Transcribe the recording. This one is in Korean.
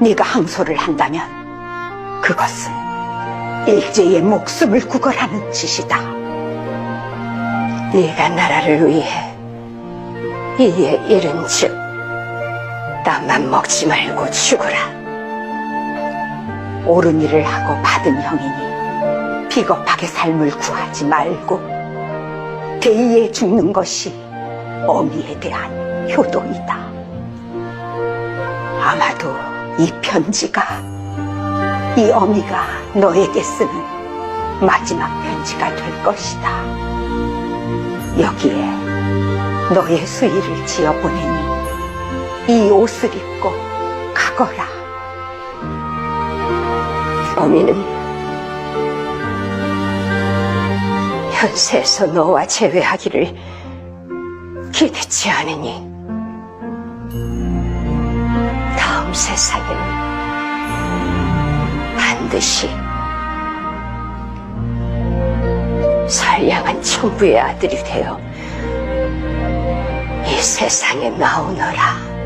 네가 항소를 한다면 그것은 일제의 목숨을 구걸하는 짓이다. 네가 나라를 위해 이에 이른 즉 땀만 먹지 말고 죽어라. 옳은 일을 하고 받은 형이니 비겁하게 삶을 구하지 말고 대의에 죽는 것이 어미에 대한 효도이다. 아마도 이 편지가 이 어미가 너에게 쓰는 마지막 편지가 될 것이다. 여기에 너의 수의를 지어 보내니 이 옷을 입고 가거라. 어미는 현세에서 너와 재회하기를 기대치 않으니 세상에는 반드시 선량한 청부의 아들이 되어 이 세상에 나오너라.